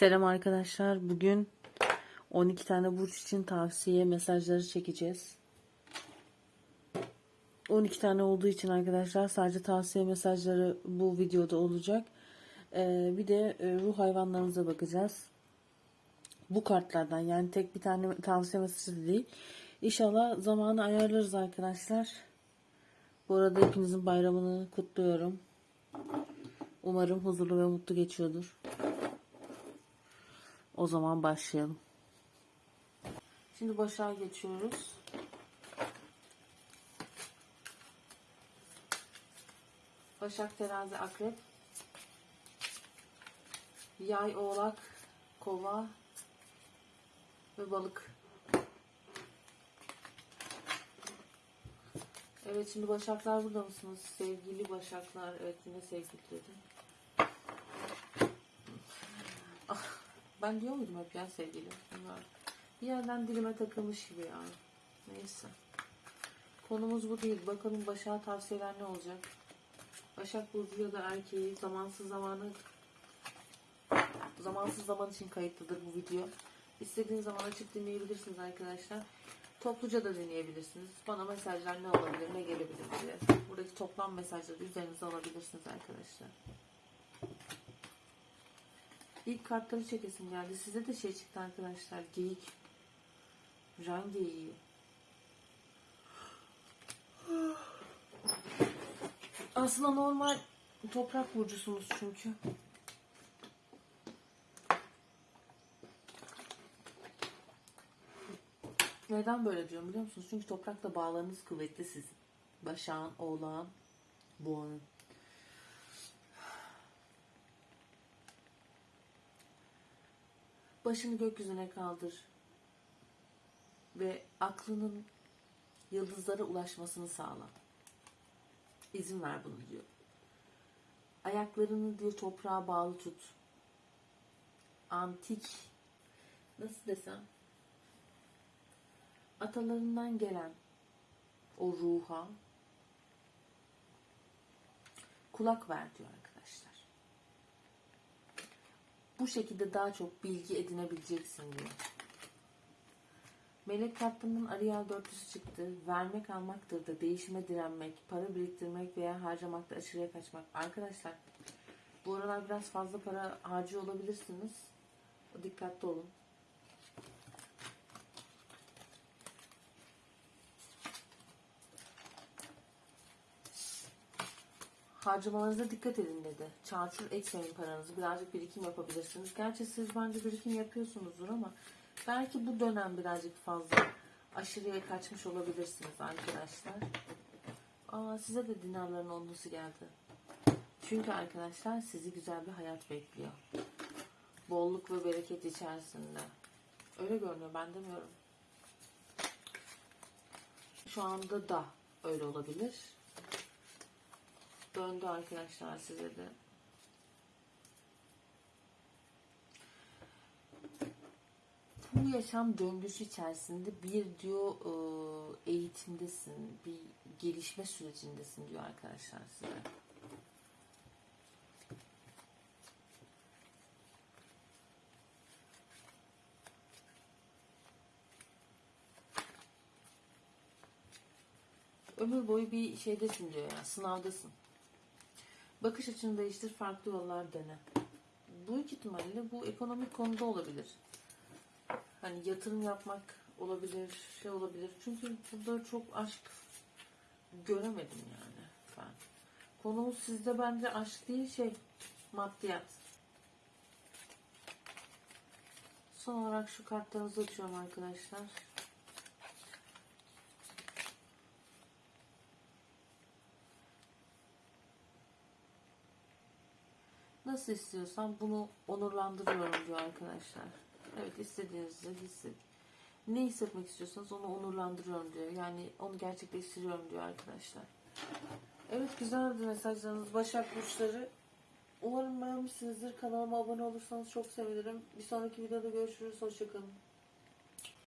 Selam arkadaşlar. Bugün 12 tane burç için tavsiye mesajları çekeceğiz. 12 tane olduğu için arkadaşlar sadece tavsiye mesajları bu videoda olacak. Ee, bir de e, ruh hayvanlarımıza bakacağız. Bu kartlardan yani tek bir tane tavsiye mesajı değil. İnşallah zamanı ayarlarız arkadaşlar. Bu arada hepinizin bayramını kutluyorum. Umarım huzurlu ve mutlu geçiyordur. O zaman başlayalım. Şimdi başa geçiyoruz. Başak, terazi, akrep. Yay, oğlak, kova ve balık. Evet şimdi başaklar burada mısınız? Sevgili başaklar. Evet yine sevgili dedim. Ah, ben diyor muydum hep ya sevgili? Bunlar bir yerden dilime takılmış gibi ya. Neyse. Konumuz bu değil. Bakalım Başak'a tavsiyeler ne olacak? Başak Burcu ya da erkeği zamansız zamanı zamansız zaman için kayıtlıdır bu video. İstediğiniz zaman açıp dinleyebilirsiniz arkadaşlar. Topluca da dinleyebilirsiniz. Bana mesajlar ne olabilir, ne gelebilir diye. Buradaki toplam mesajları üzerinize alabilirsiniz arkadaşlar. İlk kartları çekesim geldi. Size de şey çıktı arkadaşlar. Geyik. Ren geyiği. Aslında normal toprak burcusunuz çünkü. Neden böyle diyorum biliyor musunuz? Çünkü toprakla bağlarınız kuvvetli sizin. Başağın, oğlağın, boğanın. Başını gökyüzüne kaldır. Ve aklının yıldızlara ulaşmasını sağla. İzin ver bunu diyor. Ayaklarını diyor toprağa bağlı tut. Antik nasıl desem atalarından gelen o ruha kulak ver diyor arkadaşlar. Bu şekilde daha çok bilgi edinebileceksin diyor. Melek kartlarının Ariel dörtlüsü çıktı. Vermek almaktır da değişime direnmek, para biriktirmek veya harcamakta aşırıya kaçmak. Arkadaşlar bu aralar biraz fazla para harcıyor olabilirsiniz. Dikkatli olun. Harcamalarınıza dikkat edin dedi. Çarçur ekmeyin paranızı. Birazcık birikim yapabilirsiniz. Gerçi siz bence birikim yapıyorsunuzdur ama belki bu dönem birazcık fazla aşırıya kaçmış olabilirsiniz arkadaşlar. Aa, size de dinarların onlusu geldi. Çünkü arkadaşlar sizi güzel bir hayat bekliyor. Bolluk ve bereket içerisinde. Öyle görünüyor ben demiyorum. Şu anda da öyle olabilir döndü arkadaşlar size de. Bu yaşam döngüsü içerisinde bir diyor e, eğitimdesin, bir gelişme sürecindesin diyor arkadaşlar size. ömür boyu bir şeydesin diyor ya, sınavdasın. Bakış açını değiştir, farklı yollar dene. İki ihtimalle bu ekonomik konuda olabilir. Hani yatırım yapmak olabilir, şey olabilir. Çünkü burada çok aşk göremedim yani ben. Konumuz sizde bence aşk değil şey maddiyat. Son olarak şu kartlarınızı açıyorum arkadaşlar. Nasıl istiyorsan bunu onurlandırıyorum diyor arkadaşlar. Evet istediğinizi hisset. Ne hissetmek istiyorsanız onu onurlandırıyorum diyor. Yani onu gerçekleştiriyorum diyor arkadaşlar. Evet güzeldi mesajlarınız. Başak Burçları. Umarım beğenmişsinizdir. Kanalıma abone olursanız çok sevinirim. Bir sonraki videoda görüşürüz. Hoşçakalın.